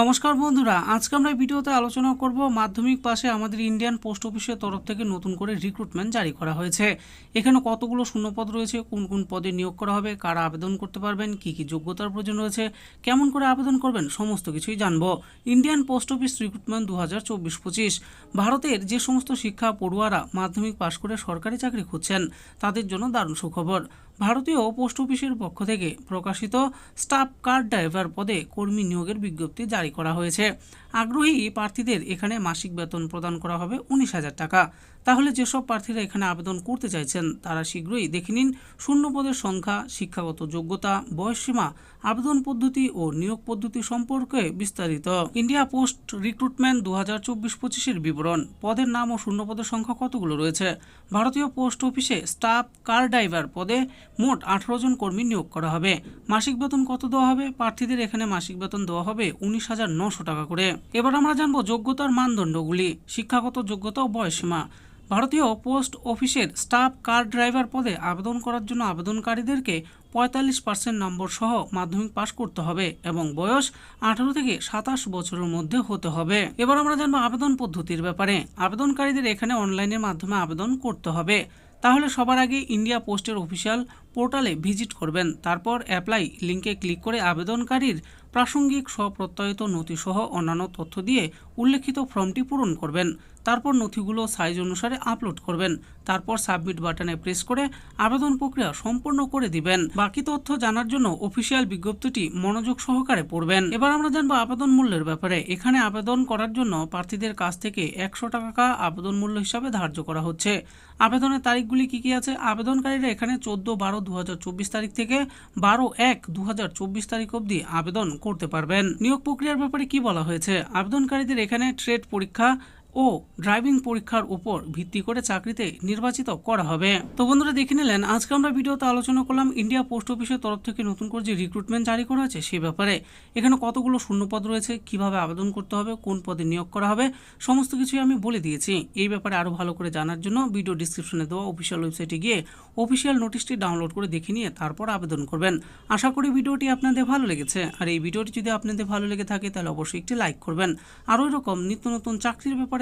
নমস্কার বন্ধুরা, আজকে আমরা এই ভিডিওতে আলোচনা করব মাধ্যমিক পাশে আমাদের ইন্ডিয়ান পোস্ট অফিসের তরফ থেকে নতুন করে রিক্রুটমেন্ট জারি করা হয়েছে। এখানে কতগুলো শূন্যপদ রয়েছে, কোন কোন পদে নিয়োগ করা হবে, কারা আবেদন করতে পারবেন, কি কি যোগ্যতার প্রয়োজন রয়েছে, কেমন করে আবেদন করবেন, সমস্ত কিছুই জানব। ইন্ডিয়ান পোস্ট অফিস রিক্রুটমেন্ট দু হাজার চব্বিশ পঁচিশ, ভারতের যে সমস্ত শিক্ষা পড়ুয়ারা মাধ্যমিক পাশ করে সরকারি চাকরি খুঁজছেন, তাদের জন্য দারুণ সুখবর। ভারতীয় পোস্ট অফিসের পক্ষ থেকে প্রকাশিত স্টাফ কার্ড ড্রাইভার পদে কর্মী নিয়োগের বিজ্ঞপ্তি জারি করা হয়েছে। আগ্রহী প্রার্থীদের এখানে মাসিক বেতন প্রদান করা হবে উনিশ হাজার টাকা। তাহলে যেসব প্রার্থীরা এখানে আবেদন করতে চাইছেন, তারা শীঘ্রই দেখে নিন শূন্য পদের সংখ্যা, শিক্ষাগত যোগ্যতা বয়সসীমা আবেদন পদ্ধতি ও নিয়োগ পদ্ধতি সম্পর্কে বিস্তারিত। ইন্ডিয়া পোস্ট রিক্রুটমেন্ট দু হাজার চব্বিশ পঁচিশের বিবরণ, পদের নাম ও শূন্য পদের সংখ্যা কতগুলো রয়েছে? ভারতীয় পোস্ট অফিসে স্টাফ কার ড্রাইভার পদে মোট আঠারো জন কর্মী নিয়োগ করা হবে। মাসিক বেতন কত দেওয়া হবে? প্রার্থীদের এখানে মাসিক বেতন দেওয়া হবে উনিশ হাজার নশো টাকা করে। এবার আমরা জানব যোগ্যতার মানদণ্ডগুলি, শিক্ষাগত যোগ্যতা ও বয়সীমা ভারতীয় পোস্ট অফিসের স্টাফ কার ড্রাইভার পদে আবেদন করার জন্য আবেদনকারীদেরকে পঁয়তাল্লিশ পার্সেন্ট নম্বর সহ মাধ্যমিক পাশ করতে হবে এবং বয়স আঠারো থেকে সাতাশ বছরের মধ্যে হতে হবে। এবার আমরা জানব আবেদন পদ্ধতির ব্যাপারে। আবেদনকারীদের এখানে অনলাইনের মাধ্যমে আবেদন করতে হবে। তাহলে সবার আগে ইন্ডিয়া পোস্টের অফিসিয়াল পোর্টালে ভিজিট করবেন। তারপর অ্যাপ্লাই লিঙ্কে ক্লিক করে আবেদনকারীর প্রাসঙ্গিক স্বপ্রত্যয়িত নথিসহ অন্যান্য তথ্য দিয়ে উল্লেখিত ফর্মটি পূরণ করবেন। তারপর নথিগুলো সাইজ অনুসারে আপলোড করবেন। তারপর সাবমিট বাটনে প্রেস করে আবেদন প্রক্রিয়া সম্পূর্ণ করে দিবেন। বাকি তথ্য জানার জন্য অফিসিয়াল বিজ্ঞপ্তিটি মনোযোগ সহকারে পড়বেন। এবার আমরা জানব আবেদন মূল্যের ব্যাপারে। এখানে আবেদন করার জন্য প্রার্থীদের কাছ থেকে একশো টাকা আবেদন মূল্য হিসাবে ধার্য করা হচ্ছে। আবেদনের তারিখগুলি কি কি আছে? আবেদনকারীরা এখানে চোদ্দ বারো দু তারিখ থেকে বারো এক দু তারিখ অবধি আবেদন করতে পারবেন। নিয়োগ প্রক্রিয়ার ব্যাপারে কি বলা হয়েছে? আবেদনকারীদের এখানে ট্রেড পরীক্ষা ও ড্রাইভিং পরীক্ষার উপর ভিত্তি করে চাকরিতে নির্বাচিত করা হবে। তো বন্ধুরা দেখে নিলেন, আজকে আমরা ভিডিওতে আলোচনা করলাম ইন্ডিয়া পোস্ট অফিসের তরফ থেকে নতুন করে যে রিক্রুটমেন্ট জারি করা হয়েছে সে ব্যাপারে। এখানে কতগুলো শূন্যপদ রয়েছে, কীভাবে আবেদন করতে হবে, কোন পদে নিয়োগ করা হবে, সমস্ত কিছুই আমি বলে দিয়েছি। এই ব্যাপারে আরও ভালো করে জানার জন্য ভিডিও ডিসক্রিপশনে দেওয়া অফিসিয়াল ওয়েবসাইটে গিয়ে অফিসিয়াল নোটিশটি ডাউনলোড করে দেখে নিয়ে তারপর আবেদন করবেন। আশা করি ভিডিওটি আপনাদের ভালো লেগেছে। আর এই ভিডিওটি যদি আপনাদের ভালো লেগে থাকে, তাহলে অবশ্যই একটি লাইক করবেন। আরও এরকম নিত্য নতুন চাকরির ব্যাপারে